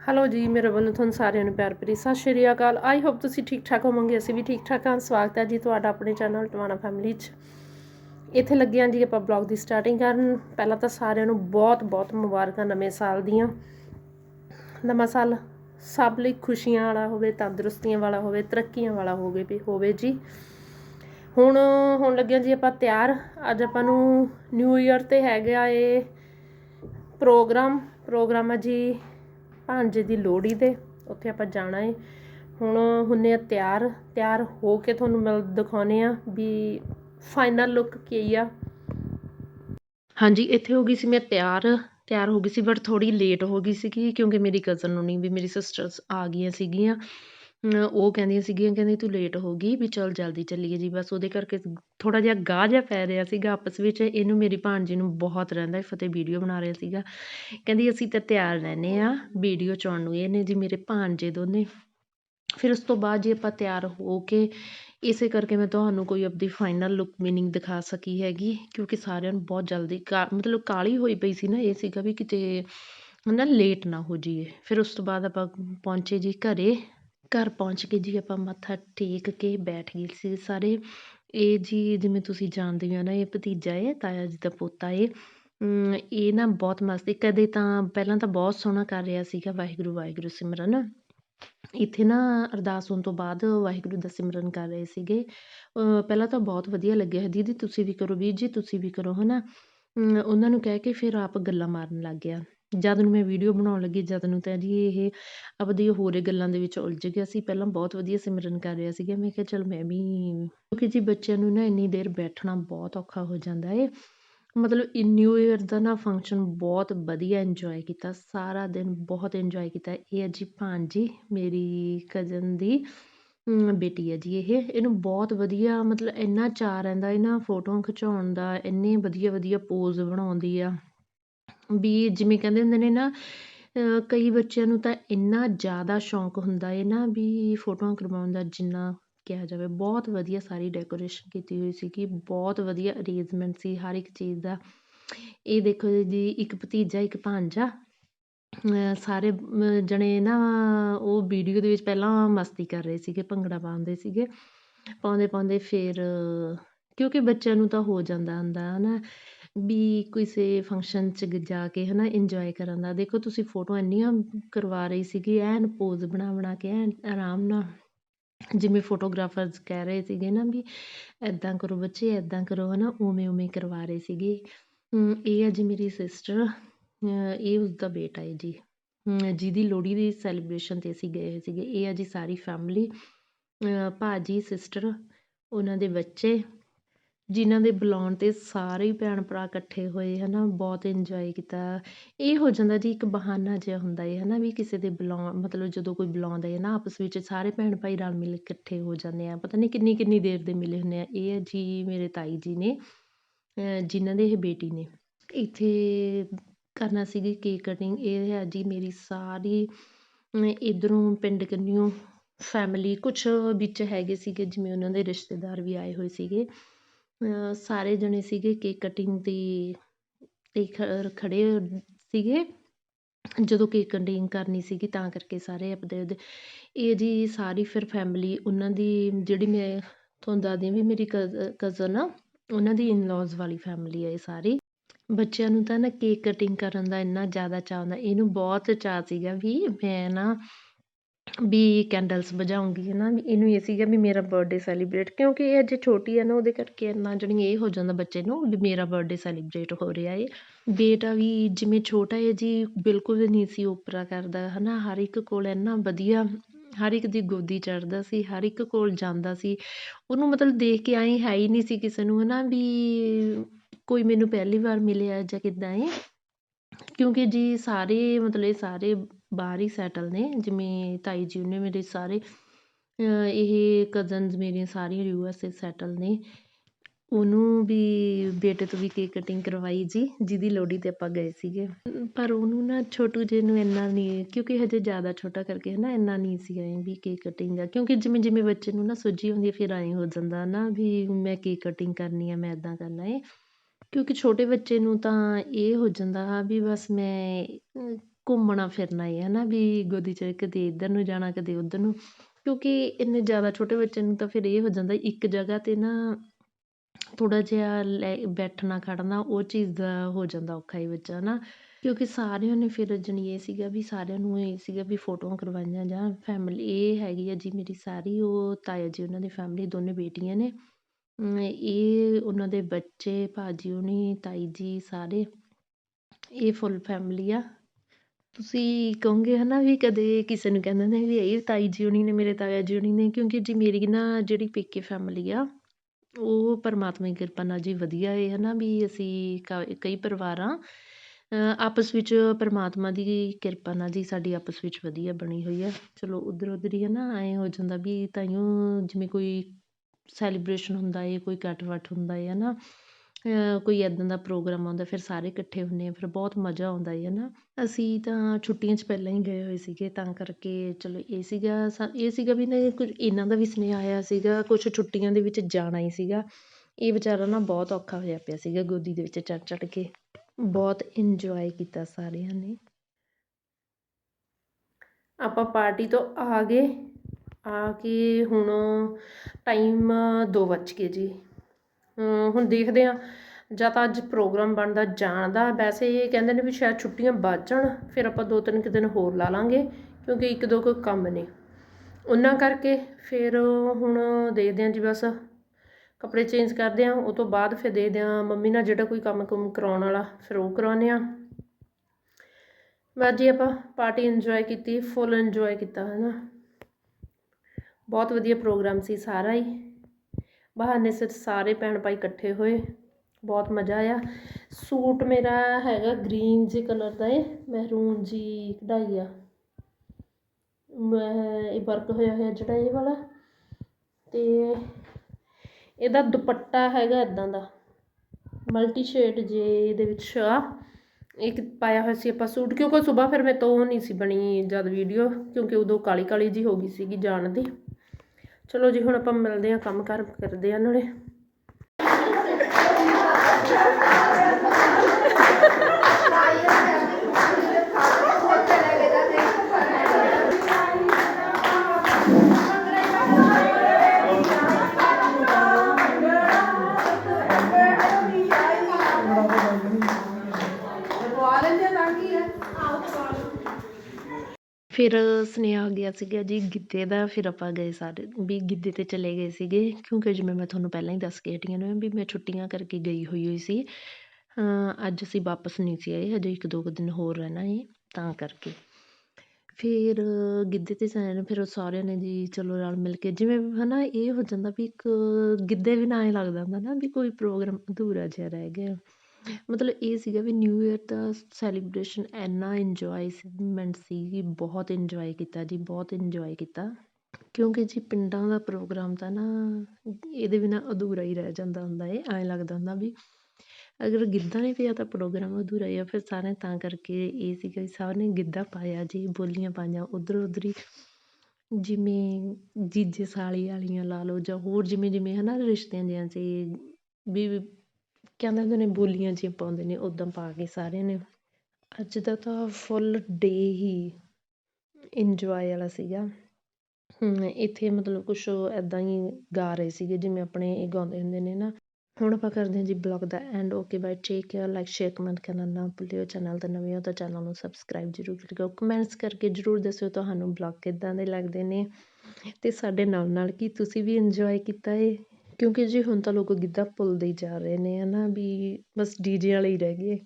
Hello ਜੀ, ਮੇਰੇ ਵੱਲੋਂ ਤੁਹਾਨੂੰ ਸਾਰਿਆਂ ਨੂੰ ਪਿਆਰ ਭਰੀ ਸਤਿ ਸ਼੍ਰੀ ਅਕਾਲ। ਆਈ ਹੋਪ ਤੁਸੀਂ ਠੀਕ ਠਾਕ ਹੋਵੋਗੇ, ਅਸੀਂ ਵੀ ਠੀਕ ਠਾਕ ਹਾਂ। ਸਵਾਗਤ ਹੈ ਜੀ ਤੁਹਾਡਾ ਆਪਣੇ ਚੈਨਲ ਟਵਾਣਾ ਫੈਮਿਲੀ 'ਚ। ਇੱਥੇ ਲੱਗੇ ਹਾਂ ਜੀ ਆਪਾਂ ਬਲੌਗ ਦੀ ਸਟਾਰਟਿੰਗ ਕਰਨ। ਪਹਿਲਾਂ ਤਾਂ ਸਾਰਿਆਂ ਨੂੰ ਬਹੁਤ ਬਹੁਤ ਮੁਬਾਰਕਾਂ ਨਵੇਂ ਸਾਲ ਦੀਆਂ। ਨਵਾਂ ਸਾਲ ਸਭ ਲਈ ਖੁਸ਼ੀਆਂ ਵਾਲਾ ਹੋਵੇ, ਤੰਦਰੁਸਤੀਆਂ ਵਾਲਾ ਹੋਵੇ, ਤਰੱਕੀਆਂ ਵਾਲਾ ਹੋਵੇ ਵੀ ਹੋਵੇ ਜੀ। ਹੁਣ ਹੁਣ ਲੱਗਿਆ ਜੀ ਆਪਾਂ ਤਿਆਰ। ਅੱਜ ਆਪਾਂ ਨੂੰ ਨਿਊ ਇਅਰ ਤੇ ਹੈਗਾ ਏ ਪ੍ਰੋਗਰਾਮ ਪ੍ਰੋਗਰਾਮ ਹੈ ਜੀ ਭਾਂਜੇ ਦੀ ਲੋਹੜੀ ਦੇ, ਉੱਥੇ ਆਪਾਂ ਜਾਣਾ ਏ। ਹੁਣ ਹੁੰਨੇ ਆ ਤਿਆਰ ਤਿਆਰ ਹੋ ਕੇ ਤੁਹਾਨੂੰ ਮਿਲ ਦਿਖਾਉਨੇ ਆ ਵੀ ਫਾਈਨਲ ਲੁੱਕ ਕੀ ਆ। ਹਾਂਜੀ, ਇੱਥੇ ਹੋ ਗਈ ਸੀ ਮੈਂ ਤਿਆਰ ਤਿਆਰ ਹੋ ਗਈ ਸੀ ਬਟ ਥੋੜੀ ਲੇਟ ਹੋ ਗਈ ਸੀਗੀ ਕਿਉਂਕਿ ਮੇਰੀ ਕਜ਼ਨ ਨੂੰ ਨਹੀਂ, ਵੀ ਮੇਰੀ ਸਿਸਟਰਸ ਆ ਗਈਆਂ ਸੀਗੀਆਂ। ਉਹ ਕਹਿੰਦੀਆਂ ਸੀਗੀਆਂ, ਕਹਿੰਦੀ ਤੂੰ ਲੇਟ ਹੋ ਗਈ ਵੀ ਚੱਲ ਜਲਦੀ ਚੱਲੀਏ ਜੀ, ਬਸ ਉਹਦੇ ਕਰਕੇ ਥੋੜ੍ਹਾ ਜਿਹਾ ਗਾਹ ਜਿਹਾ ਪੈ ਰਿਹਾ ਸੀਗਾ ਆਪਸ ਵਿੱਚ, ਇਹਨੂੰ ਮੇਰੀ ਭਾਣਜੀ ਨੂੰ ਬਹੁਤ ਰਹਿੰਦਾ ਫਤਿਹ ਵੀਡੀਓ ਬਣਾ ਰਿਹਾ ਸੀਗਾ। ਕਹਿੰਦੀ ਅਸੀਂ ਤਾਂ ਤਿਆਰ ਰਹਿੰਦੇ ਹਾਂ, ਵੀਡੀਓ ਚਾਉਣ ਨੂੰ ਇਹ ਨੇ ਜੀ ਮੇਰੇ ਭਾਣਜੇ ਦੋਨੇ। ਫਿਰ ਉਸ ਤੋਂ ਬਾਅਦ ਜੇ ਆਪਾਂ ਤਿਆਰ ਹੋ ਕੇ ਇਸੇ ਕਰਕੇ ਮੈਂ ਤੁਹਾਨੂੰ ਕੋਈ ਆਪਦੀ ਫਾਈਨਲ ਲੁੱਕ ਮੀਨਿੰਗ ਦਿਖਾ ਸਕੀ ਹੈਗੀ, ਕਿਉਂਕਿ ਸਾਰਿਆਂ ਨੂੰ ਬਹੁਤ ਜਲਦੀ ਕਾ- ਮਤਲਬ ਕਾਲੀ ਹੋਈ ਪਈ ਸੀ ਨਾ, ਇਹ ਸੀਗਾ ਵੀ ਕਿਤੇ ਨਾ ਲੇਟ ਨਾ ਹੋ ਜਾਈਏ। ਫਿਰ ਉਸ ਤੋਂ ਬਾਅਦ ਆਪਾਂ ਪਹੁੰਚੇ ਜੀ ਘਰੇ ਘਰ ਪਹੁੰਚ ਕੇ ਜੀ ਆਪਾਂ ਮੱਥਾ ਟੇਕ ਕੇ ਬੈਠ ਗਏ ਸੀ ਸਾਰੇ। ਇਹ ਜੀ ਜਿਵੇਂ ਤੁਸੀਂ ਜਾਣਦੇ ਹੋ ਨਾ, ਇਹ ਭਤੀਜਾ ਹੈ ਤਾਇਆ ਜੀ ਦਾ ਪੋਤਾ ਹੈ ਇਹ ਨਾ ਬਹੁਤ ਮਸਤ ਕਦੇ ਤਾਂ, ਪਹਿਲਾਂ ਤਾਂ ਬਹੁਤ ਸੋਹਣਾ ਕਰ ਰਿਹਾ ਸੀਗਾ ਵਾਹਿਗੁਰੂ ਵਾਹਿਗੁਰੂ ਸਿਮਰਨ। ਇੱਥੇ ਨਾ ਅਰਦਾਸ ਹੋਣ ਤੋਂ ਬਾਅਦ ਵਾਹਿਗੁਰੂ ਦਾ ਸਿਮਰਨ ਕਰ ਰਹੇ ਸੀਗੇ। ਪਹਿਲਾਂ ਤਾਂ ਬਹੁਤ ਵਧੀਆ ਲੱਗਿਆ। ਦੀਦੀ, ਤੁਸੀਂ ਵੀ ਕਰੋ ਵੀਰ ਜੀ, ਤੁਸੀਂ ਵੀ ਕਰੋ, ਹਨਾ? ਅਮ ਉਹਨਾਂ ਨੂੰ ਕਹਿ ਕੇ ਫਿਰ ਆਪ ਗੱਲਾਂ ਮਾਰਨ ਲੱਗ ਗਿਆ। ਜਦ ਨੂੰ ਮੈਂ ਵੀਡੀਓ ਬਣਾਉਣ ਲੱਗੀ, ਜਦ ਨੂੰ ਤਾਂ ਜੀ ਇਹ ਆਪਦੀ ਹੋਰੇ ਗੱਲਾਂ ਦੇ ਵਿੱਚ ਉਲਝ ਗਿਆ ਸੀ। ਪਹਿਲਾਂ ਬਹੁਤ ਵਧੀਆ ਸਿਮਰਨ ਕਰ ਰਿਹਾ ਸੀਗਾ। ਮੈਂ ਕਿਹਾ, ਚਲ ਮੈਂ ਵੀ ਕਿਉਂਕਿ ਜੀ ਬੱਚਿਆਂ ਨੂੰ ਨਾ ਇੰਨੀ ਦੇਰ ਬੈਠਣਾ ਬਹੁਤ ਔਖਾ ਹੋ ਜਾਂਦਾ ਏ। ਮਤਲਬ ਨਿਊ ਈਅਰ ਦਾ ਨਾ ਫੰਕਸ਼ਨ ਬਹੁਤ ਵਧੀਆ ਇੰਜੋਏ ਕੀਤਾ। ਸਾਰਾ ਦਿਨ ਬਹੁਤ ਇੰਜੋਏ ਕੀਤਾ। ਇਹ ਹੈ ਜੀ ਭਾਂਜੀ ਮੇਰੀ ਕਜ਼ਨ ਦੀ ਬੇਟੀ ਹੈ ਜੀ ਇਹ। ਇਹਨੂੰ ਬਹੁਤ ਵਧੀਆ ਮਤਲਬ ਇੰਨਾ ਚਾਅ ਰਹਿੰਦਾ ਇਹਨਾਂ ਫੋਟੋਆਂ ਖਿਚਾਉਣ ਦਾ, ਇੰਨੇ ਵਧੀਆ ਵਧੀਆ ਪੋਜ਼ ਬਣਾਉਂਦੀ ਆ। ਵੀ ਜਿਵੇਂ ਕਹਿੰਦੇ ਹੁੰਦੇ ਨੇ ਨਾ ਕਈ ਬੱਚਿਆਂ ਨੂੰ ਤਾਂ ਇੰਨਾ ਜ਼ਿਆਦਾ ਸ਼ੌਂਕ ਹੁੰਦਾ ਹੈ ਨਾ ਵੀ ਫੋਟੋਆਂ ਕਰਵਾਉਣ ਦਾ, ਜਿੰਨਾ ਕਿਹਾ ਜਾਵੇ, ਬਹੁਤ ਵਧੀਆ ਸਾਰੀ ਡੈਕੋਰੇਸ਼ਨ ਕੀਤੀ ਹੋਈ ਸੀਗੀ, ਬਹੁਤ ਵਧੀਆ ਅਰੇਂਜਮੈਂਟ ਸੀ ਹਰ ਇੱਕ ਚੀਜ਼ ਦਾ। ਇਹ ਦੇਖੋ ਜੀ, ਇੱਕ ਭਤੀਜਾ, ਇੱਕ ਭਾਂਜਾ ਸਾਰੇ ਜਣੇ ਨਾ ਉਹ ਵੀਡੀਓ ਦੇ ਵਿੱਚ ਪਹਿਲਾਂ ਮਸਤੀ ਕਰ ਰਹੇ ਸੀਗੇ, ਭੰਗੜਾ ਪਾਉਂਦੇ ਸੀਗੇ। ਪਾਉਂਦੇ ਪਾਉਂਦੇ ਫਿਰ, ਕਿਉਂਕਿ ਬੱਚਿਆਂ ਨੂੰ ਤਾਂ ਹੋ ਜਾਂਦਾ ਹੁੰਦਾ ਹੈ ਨਾ ਵੀ ਕਿਸੇ ਫੰਕਸ਼ਨ 'ਚ ਗ- ਜਾ ਕੇ ਹੈ ਨਾ ਇੰਜੋਏ ਕਰਨ ਦਾ। ਦੇਖੋ ਤੁਸੀਂ ਫੋਟੋ ਇੰਨੀਆਂ ਕਰਵਾ ਰਹੀ ਸੀਗੀ, ਐਨ ਪੋਜ਼ ਬਣਾ ਬਣਾ ਕੇ, ਐਨ ਆਰਾਮ ਨਾਲ। ਜਿਵੇਂ ਫੋਟੋਗ੍ਰਾਫਰਸ ਕਹਿ ਰਹੇ ਸੀਗੇ ਨਾ ਵੀ ਇੱਦਾਂ ਕਰੋ ਬੱਚੇ ਇੱਦਾਂ ਕਰੋ ਹੈ ਨਾ ਉਵੇਂ ਉਵੇਂ ਕਰਵਾ ਰਹੇ ਸੀਗੇ। ਇਹ ਆ ਜੀ ਮੇਰੀ ਸਿਸਟਰ ਇਹ ਉਸਦਾ ਬੇਟਾ ਹੈ ਜੀ। ਜਿਹਦੀ ਲੋਹੜੀ ਦੀ ਸੈਲੀਬ੍ਰੇਸ਼ਨ ਤੇ ਅਸੀਂ ਗਏ ਹੋਏ ਸੀਗੇ। ਇਹ ਆ ਜੀ ਸਾਰੀ ਫੈਮਿਲੀ ਭਾਜੀ ਸਿਸਟਰ ਉਹਨਾਂ ਦੇ ਬੱਚੇ। ਜਿਨ੍ਹਾਂ ਦੇ ਬੁਲਾਉਣ ਤੇ ਸਾਰੇ ਹੀ ਭੈਣ ਭਰਾ ਇਕੱਠੇ ਹੋਏ ਹੈ ਨਾ ਬਹੁਤ ਇੰਜੋਏ ਕੀਤਾ। ਇਹ ਹੋ ਜਾਂਦਾ ਜੀ ਇੱਕ ਬਹਾਨਾ ਜਿਹਾ ਹੁੰਦਾ ਹੈ ਹੈ ਨਾ ਵੀ ਕਿਸੇ ਦੇ ਬੁਲਾਉਣ, ਮਤਲਬ ਜਦੋਂ ਕੋਈ ਬੁਲਾਉਂਦਾ ਹੈ ਨਾ, ਆਪਸ ਵਿੱਚ ਸਾਰੇ ਭੈਣ ਭਾਈ ਰਲ ਮਿਲ ਇਕੱਠੇ ਹੋ ਜਾਂਦੇ ਆ। ਪਤਾ ਨਹੀਂ ਕਿੰਨੀ ਕਿੰਨੀ ਦੇਰ ਦੇ ਮਿਲੇ ਹੁੰਦੇ ਆ। ਇਹ ਹੈ ਜੀ ਮੇਰੇ ਤਾਈ ਜੀ ਨੇ, ਅਹ, ਜਿਨ੍ਹਾਂ ਦੇ ਇਹ ਬੇਟੀ ਨੇ। ਇੱਥੇ ਕਰਨਾ ਸੀਗੀ ਕੇਕ ਕਟਿੰਗ ਇਹ ਹੈ ਜੀ ਮੇਰੀ ਸਾਰੀ ਇੱਧਰੋਂ ਪਿੰਡ ਕੰਨਿਓ ਫੈਮਿਲੀ ਕੁਛ ਵਿੱਚ ਹੈਗੇ ਸੀਗੇ, ਜਿਵੇਂ ਉਹਨਾਂ ਦੇ ਰਿਸ਼ਤੇਦਾਰ ਵੀ ਆਏ ਹੋਏ ਸੀਗੇ। ਸਾਰੇ ਜਣੇ ਸੀਗੇ ਕੇਕ ਕਟਿੰਗ ਦੀ ਤੇ ਖੜ੍ਹੇ ਸੀਗੇ। ਜਦੋਂ ਕੇਕ ਕਟਿੰਗ ਕਰਨੀ ਸੀਗੀ ਤਾਂ ਕਰਕੇ ਸਾਰੇ ਆਪਦੇ ਆਪਦੇ। ਇਹ ਜੀ ਸਾਰੀ ਫਿਰ ਫੈਮਿਲੀ ਉਹਨਾਂ ਦੀ ਜਿਹੜੀ ਮੈਂ ਤੁਹਾਨੂੰ ਦੱਸਦੀ ਵੀ ਮੇਰੀ ਕਜ਼ ਕਜ਼ਨ ਆ, ਉਹਨਾਂ ਦੀ ਇਨਲੋਜ਼ ਵਾਲੀ ਫੈਮਿਲੀ ਆ ਇਹ ਸਾਰੀ। ਬੱਚਿਆਂ ਨੂੰ ਤਾਂ ਨਾ ਕੇਕ ਕਟਿੰਗ ਕਰਨ ਦਾ ਇੰਨਾ ਜ਼ਿਆਦਾ ਚਾਅ ਹੁੰਦਾ, ਇਹਨੂੰ ਬਹੁਤ ਚਾਅ ਸੀਗਾ ਵੀ ਮੈਂ ਨਾ ਵੀ ਕੈਂਡਲਸ ਬੁਝਾਉਂਗੀ ਹੈ ਨਾ ਵੀ ਇਹਨੂੰ ਇਹ ਸੀਗਾ ਵੀ ਮੇਰਾ ਬਰਥਡੇ ਸੈਲੀਬ੍ਰੇਟ ਕਿਉਂਕਿ ਇਹ ਅਜੇ ਛੋਟੀ ਹੈ ਨਾ, ਉਹਦੇ ਕਰਕੇ ਇੰਨਾ ਜਾਣੀ ਇਹ ਹੋ ਜਾਂਦਾ ਬੱਚੇ ਨੂੰ ਵੀ ਮੇਰਾ ਬਰਥਡੇ ਸੈਲੀਬ੍ਰੇਟ ਹੋ ਰਿਹਾ ਏ। ਬੇਟਾ ਵੀ ਜਿਵੇਂ ਛੋਟਾ ਹੈ ਜੀ, ਬਿਲਕੁਲ ਨਹੀਂ ਸੀ ਓਪਰਾ ਕਰਦਾ ਹੈ ਨਾ ਹਰ ਇੱਕ ਕੋਲ ਇੰਨਾ ਵਧੀਆ, ਹਰ ਇੱਕ ਦੀ ਗੋਦੀ ਚੜ੍ਹਦਾ ਸੀ, ਹਰ ਇੱਕ ਕੋਲ ਜਾਂਦਾ ਸੀ। ਉਹਨੂੰ ਮਤਲਬ ਦੇਖ ਕੇ ਆਏ ਹੈ ਹੀ ਨਹੀਂ ਸੀ ਕਿਸੇ ਨੂੰ ਹੈ ਨਾ ਵੀ ਕੋਈ ਮੈਨੂੰ ਪਹਿਲੀ ਵਾਰ ਮਿਲਿਆ ਜਾਂ ਕਿੱਦਾਂ ਏ। ਕਿਉਂਕਿ ਜੀ ਸਾਰੇ, ਮਤਲਬ ਇਹ ਸਾਰੇ ਬਾਹਰ ਹੀ ਸੈਟਲ ਨੇ, ਜਿਵੇਂ ਤਾਈ ਜੀ ਉਹਨੇ ਮੇਰੇ ਸਾਰੇ ਇਹ ਕਜ਼ਨਸ ਮੇਰੀਆਂ ਸਾਰੀਆਂ ਯੂ ਐਸ ਏ ਸੈਟਲ ਨੇ। ਉਹਨੂੰ ਵੀ ਬੇਟੇ ਤੋਂ ਵੀ ਕੇਕ ਕਟਿੰਗ ਕਰਵਾਈ ਜੀ, ਜਿਹਦੀ ਲੋਹੜੀ ਤੇ ਆਪਾਂ ਗਏ ਸੀਗੇ। ਪਰ ਉਹਨੂੰ ਨਾ ਛੋਟੂ ਜੇ ਨੂੰ ਇੰਨਾ ਨਹੀਂ ਕਿਉਂਕਿ ਹਜੇ ਜ਼ਿਆਦਾ ਛੋਟਾ ਕਰਕੇ ਹੈ ਨਾ ਇੰਨਾ ਨਹੀਂ ਸੀ ਐਂ ਵੀ ਕੇਕ ਕਟਿੰਗ ਦਾ। ਕਿਉਂਕਿ ਜਿਵੇਂ ਜਿਵੇਂ ਬੱਚੇ ਨੂੰ ਨਾ ਸੁੱਝੀ ਹੁੰਦੀ ਹੈ ਫਿਰ ਐਂ ਹੋ ਜਾਂਦਾ ਨਾ ਵੀ ਮੈਂ ਕੇਕ ਕਟਿੰਗ ਕਰਨੀ ਆ, ਮੈਂ ਇਦਾਂ ਕਰਨਾ ਏ। ਕਿਉਂਕਿ ਛੋਟੇ ਬੱਚੇ ਨੂੰ ਤਾਂ ਇਹ ਹੋ ਜਾਂਦਾ ਵੀ ਬਸ ਮੈਂ ਘੁੰਮਣਾ ਫਿਰਨਾ ਹੀ ਹੈ ਨਾ ਵੀ ਗੋਦੀ 'ਚ ਕਦੇ ਇੱਧਰ ਨੂੰ ਜਾਣਾ, ਕਦੇ ਉੱਧਰ ਨੂੰ। ਕਿਉਂਕਿ ਇੰਨੇ ਜ਼ਿਆਦਾ ਛੋਟੇ ਬੱਚੇ ਨੂੰ ਤਾਂ ਫਿਰ ਇਹ ਹੋ ਜਾਂਦਾ ਇੱਕ ਜਗ੍ਹਾ 'ਤੇ ਨਾ ਥੋੜ੍ਹਾ ਜਿਹਾ ਲੈ ਬੈਠਣਾ, ਖੜ੍ਹਨਾ ਉਹ ਚੀਜ਼ ਦਾ ਹੋ ਜਾਂਦਾ ਔਖਾ ਹੀ ਬੱਚਾ ਹੈ ਨਾ। ਕਿਉਂਕਿ ਸਾਰਿਆਂ ਨੇ ਫਿਰ ਜਾਣੀ ਇਹ ਸੀਗਾ ਵੀ ਸਾਰਿਆਂ ਨੂੰ ਇਹ ਸੀਗਾ ਵੀ ਫੋਟੋਆਂ ਕਰਵਾਈਆਂ ਜਾਣ ਫੈਮਿਲੀ ਇਹ ਹੈਗੀ ਆ ਜੀ ਮੇਰੀ ਸਾਰੀ, ਉਹ ਤਾਇਆ ਜੀ ਉਹਨਾਂ ਦੀ ਫੈਮਿਲੀ ਦੋਨੇ ਬੇਟੀਆਂ ਨੇ। ਇਹ ਉਹਨਾਂ ਦੇ ਬੱਚੇ ਭਾਜੀ ਹੋਣੀ ਤਾਈ ਜੀ ਸਾਰੇ, ਇਹ ਫੁੱਲ ਫੈਮਿਲੀ ਆ। ਤੁਸੀਂ ਕਹੋਗੇ ਹੈ ਨਾ ਵੀ ਕਦੇ ਕਿਸੇ ਨੂੰ ਕਹਿੰਦੇ ਨੇ ਵੀ ਇਹ ਤਾਈ ਜੀ ਹੋਣੀ ਨੇ, ਮੇਰੇ ਤਾਇਆ ਜੀ ਹੋਣੀ ਨੇ, ਕਿਉਂਕਿ ਜੀ ਮੇਰੀ ਨਾ ਜਿਹੜੀ ਪੇਕੇ ਫੈਮਿਲੀ ਆ, ਉਹ ਪਰਮਾਤਮਾ ਦੀ ਕਿਰਪਾ ਨਾਲ ਜੀ ਵਧੀਆ ਏ ਹੈ ਨਾ ਵੀ ਅਸੀਂ ਕ- ਕਈ ਪਰਿਵਾਰ ਹਾਂ ਆਪਸ ਵਿੱਚ ਪਰਮਾਤਮਾ ਦੀ ਕਿਰਪਾ ਨਾਲ ਜੀ ਸਾਡੀ ਆਪਸ ਵਿੱਚ ਵਧੀਆ ਬਣੀ ਹੋਈ ਆ। ਚਲੋ ਉੱਧਰ ਉੱਧਰ ਹੀ ਹੈ ਨਾ ਐਂ ਹੋ ਜਾਂਦਾ ਵੀ ਤਾਈਓ ਜਿਵੇਂ ਕੋਈ ਸੈਲੀਬ੍ਰੇਸ਼ਨ ਹੁੰਦਾ ਏ, ਕੋਈ ਇਕੱਠ ਵੱਠ ਹੁੰਦਾ ਏ ਹੈ ਨਾ ਕੋਈ ਇੱਦਾਂ ਦਾ ਪ੍ਰੋਗਰਾਮ ਆਉਂਦਾ, ਫਿਰ ਸਾਰੇ ਇਕੱਠੇ ਹੁੰਦੇ ਆ ਫਿਰ ਬਹੁਤ ਮਜ਼ਾ ਆਉਂਦਾ ਹੈ ਨਾ। ਅਸੀਂ ਤਾਂ ਛੁੱਟੀਆਂ 'ਚ ਪਹਿਲਾਂ ਹੀ ਗਏ ਹੋਏ ਸੀਗੇ, ਤਾਂ ਕਰਕੇ ਚਲੋ ਇਹ ਸੀਗਾ, ਸਾ- ਇਹ ਸੀਗਾ ਵੀ ਨਾ ਕੁਝ ਇਹਨਾਂ ਦਾ ਵੀ ਸੁਨੇਹਾ ਆਇਆ ਸੀਗਾ, ਕੁਛ ਛੁੱਟੀਆਂ ਦੇ ਵਿੱਚ ਜਾਣਾ ਹੀ ਸੀਗਾ। ਇਹ ਵਿਚਾਰਾ ਨਾ ਬਹੁਤ ਔਖਾ ਹੋਇਆ ਪਿਆ ਸੀਗਾ ਗੋਦੀ ਦੇ ਵਿੱਚ ਚੜ੍ਹ ਚੜ੍ਹ ਕੇ। ਬਹੁਤ ਇੰਜੋਏ ਕੀਤਾ ਸਾਰਿਆਂ ਨੇ। ਆਪਾਂ ਪਾਰਟੀ ਤੋਂ ਆ ਗਏ। ਆ ਕੇ ਹੁਣ ਟਾਈਮ 2 ਵੱਜ ਗਏ ਜੀ। ਹੁਣ ਦੇਖਦੇ ਆ ਜਾਂ ਤਾਂ ਅੱਜ ਪ੍ਰੋਗਰਾਮ ਬਣਦਾ ਜਾਣ ਦਾ ਵੈਸੇ ਇਹ ਕਹਿੰਦੇ ਨੇ ਵੀ ਸ਼ਾਇਦ ਛੁੱਟੀਆਂ ਵੱਧ ਜਾਣ, ਫਿਰ ਆਪਾਂ ਦੋ ਤਿੰਨ ਕੁ ਦਿਨ ਹੋਰ ਲਾ ਲਾਂਗੇ, ਕਿਉਂਕਿ ਇੱਕ ਦੋ ਕੁ ਕੰਮ ਨੇ। ਉਹਨਾਂ ਕਰਕੇ ਫਿਰ ਹੁਣ ਦੇਖਦੇ ਹਾਂ ਜੀ ਬਸ। ਕੱਪੜੇ ਚੇਂਜ ਕਰਦੇ ਆ ਉਹ ਤੋਂ ਬਾਅਦ ਫਿਰ ਦੇਖਦੇ ਆ ਮੰਮੀ ਨਾਲ ਜਿਹੜਾ ਕੋਈ ਕੰਮ ਕੁਮ ਕਰਾਉਣ ਵਾਲਾ, ਫਿਰ ਉਹ ਕਰਾਉਂਦੇ ਆ ਬਸ ਜੀ ਆਪਾਂ ਪਾਰਟੀ ਇੰਜੋਏ ਕੀਤੀ ਫੁੱਲ ਇੰਜੋਏ ਕੀਤਾ ਹੈ ਨਾ ਬਹੁਤ ਵਧੀਆ ਪ੍ਰੋਗਰਾਮ ਸੀ ਸਾਰਾ ਹੀ। ਬਹਾਨੇ ਸਿਰ ਸਾਰੇ ਭੈਣ ਭਾਈ ਇਕੱਠੇ ਹੋਏ। ਬਹੁਤ ਮਜ਼ਾ ਆਇਆ। ਸੂਟ ਮੇਰਾ ਹੈਗਾ ਗ੍ਰੀਨ ਜੇ ਕਲਰ ਦਾ ਏ, ਮਹਿਰੂਨ ਜੀ ਕਢਾਈ ਆ। ਮੈਂ ਇਹ ਵਰਕ ਹੋਇਆ ਹੋਇਆ ਜਿਹੜਾ ਇਹ ਵਾਲਾ। ਤੇ ਇਹਦਾ ਦੁਪੱਟਾ ਹੈਗਾ ਇਦਾਂ ਦਾ। ਮਲਟੀ ਸ਼ੇਡ ਜੇ ਇਹਦੇ ਵਿੱਚ ਆ। ਇੱਕ ਪਾਇਆ ਹੋਇਆ ਸੀ ਆਪਾਂ ਸੂਟ, ਕਿਉਂਕਿ ਸਵੇਰ ਫਿਰ ਮੈਂ ਤੋਂ ਨਹੀਂ ਸੀ ਬਣੀ ਜਦ ਵੀਡੀਓ ਕਿਉਂਕਿ ਉਦੋਂ ਕਾਲੀ ਕਾਲੀ ਜੀ ਹੋ ਗਈ ਸੀਗੀ ਜਾਣ ਦੀ। ਚਲੋ ਜੀ ਹੁਣ ਆਪਾਂ ਮਿਲਦੇ ਹਾਂ ਕੰਮ ਕਾਰ ਕਰਦੇ ਆ ਨਾਲੇ। ਫਿਰ ਸੁਨੇਹਾ ਆ ਗਿਆ ਸੀਗਾ ਜੀ ਗਿੱਧੇ ਦਾ, ਫਿਰ ਆਪਾਂ ਗਏ ਸਾਰੇ, ਵੀ ਗਿੱਧੇ ਤੇ ਚਲੇ ਗਏ ਸੀਗੇ, ਕਿਉਂਕਿ ਜਿਵੇਂ ਮੈਂ ਤੁਹਾਨੂੰ ਪਹਿਲਾਂ ਹੀ ਦੱਸ ਕੇ ਹਟੀ ਹਾਂ ਨਾ ਵੀ ਮੈਂ ਛੁੱਟੀਆਂ ਕਰਕੇ ਗਈ ਹੋਈ ਹੋਈ ਸੀ। ਅੱਜ ਅਸੀਂ ਵਾਪਸ ਨਹੀਂ ਸੀ ਆਏ, ਹਜੇ ਇੱਕ ਦੋ ਕੁ ਦਿਨ ਹੋਰ ਰਹਿਣਾ ਏ, ਤਾਂ ਕਰਕੇ। ਫਿਰ ਗਿੱਧੇ ਤੇ ਜਾਣ ਫਿਰ ਸਾਰਿਆਂ ਨੇ ਜੀ ਚਲੋ ਰਲ ਮਿਲ ਕੇ, ਜਿਵੇਂ ਹੈ ਨਾ ਇਹ ਹੋ ਜਾਂਦਾ ਵੀ ਇੱਕ ਗਿੱਧੇ ਵੀ ਨਾ ਐਂ ਲੱਗਦਾ ਹੁੰਦਾ ਨਾ ਵੀ ਕੋਈ ਪ੍ਰੋਗਰਾਮ ਅਧੂਰਾ ਜਿਹਾ ਰਹਿ ਗਿਆ। ਮਤਲਬ ਇਹ ਸੀਗਾ ਵੀ ਨਿਊ ਈਅਰ ਦਾ ਸੈਲੀਬ੍ਰੇਸ਼ਨ ਇੰਨਾ ਇੰਜੋਏਮੈਂਟ ਸੀ ਕਿ ਬਹੁਤ ਇੰਜੋਏ ਕੀਤਾ ਜੀ, ਬਹੁਤ ਇੰਜੋਏ ਕੀਤਾ। ਕਿਉਂਕਿ ਜੀ ਪਿੰਡਾਂ ਦਾ ਪ੍ਰੋਗਰਾਮ ਤਾਂ ਨਾ ਇਹਦੇ ਬਿਨਾਂ ਅਧੂਰਾ ਹੀ ਰਹਿ ਜਾਂਦਾ ਹੁੰਦਾ ਏ ਐਂ ਲੱਗਦਾ ਹੁੰਦਾ ਵੀ ਅਗਰ ਗਿੱਧਾ ਨਹੀਂ ਪਿਆ ਤਾਂ ਪ੍ਰੋਗਰਾਮ ਅਧੂਰਾ ਹੀ ਆ, ਫਿਰ ਸਾਰੇ ਤਾਂ ਕਰਕੇ ਇਹ ਸੀਗਾ ਵੀ ਸਭ ਨੇ ਗਿੱਧਾ ਪਾਇਆ ਜੀ, ਬੋਲੀਆਂ ਪਾਈਆਂ ਉੱਧਰ ਉੱਧਰ ਹੀ ਜਿਵੇਂ ਜੀਜੇ ਸਾਲੀ ਵਾਲੀਆਂ ਲਾ ਲਓ ਜਾਂ ਹੋਰ ਜਿਵੇਂ ਜਿਵੇਂ ਹੈ ਨਾ ਰਿਸ਼ਤਿਆਂ ਜਿਹਾਂ 'ਚ ਵੀ ਕਹਿੰਦੇ ਹੁੰਦੇ ਨੇ ਬੋਲੀਆਂ ਜੇ ਪਾਉਂਦੇ ਨੇ ਉੱਦਾਂ ਪਾ ਕੇ ਸਾਰਿਆਂ ਨੇ। ਅੱਜ ਦਾ ਤਾਂ ਫੁੱਲ ਡੇ ਹੀ ਇੰਜੋਏ ਵਾਲਾ ਸੀਗਾ। ਇੱਥੇ ਮਤਲਬ ਕੁਛ ਇੱਦਾਂ ਹੀ ਗਾ ਰਹੇ ਸੀਗੇ, ਜਿਵੇਂ ਆਪਣੇ ਇਹ ਗਾਉਂਦੇ ਹੁੰਦੇ ਨੇ ਨਾ। ਹੁਣ ਆਪਾਂ ਕਰਦੇ ਹਾਂ ਜੀ ਬਲੌਗ ਦਾ end okay bye take care like share comment ਕਰਨਾ ਨਾ ਭੁੱਲਿਓ। ਚੈਨਲ ਤੇ ਨਵੇਂ ਹੋ ਤਾਂ ਚੈਨਲ ਨੂੰ ਸਬਸਕ੍ਰਾਈਬ ਜ਼ਰੂਰ ਕਰਿਓ। ਕਮੈਂਟਸ ਕਰਕੇ ਜ਼ਰੂਰ ਦੱਸਿਓ ਤੁਹਾਨੂੰ ਬਲੌਗ ਕਿੱਦਾਂ ਦੇ ਲੱਗਦੇ ਨੇ। ਤੇ ਸਾਡੇ ਨਾਲ ਨਾਲ ਕੀ ਤੁਸੀਂ ਵੀ ਇੰਜੋਏ ਕੀਤਾ ਏ? ਕਿਉਂਕਿ ਜੀ ਹੁਣ ਤਾਂ ਲੋਕ ਗਿੱਧਾ ਭੁੱਲਦੇ ਹੀ ਜਾ ਰਹੇ ਨੇ ਹੈ ਨਾ ਵੀ ਬਸ ਡੀ ਜੇ ਵਾਲੇ ਹੀ ਰਹਿ ਗਏ।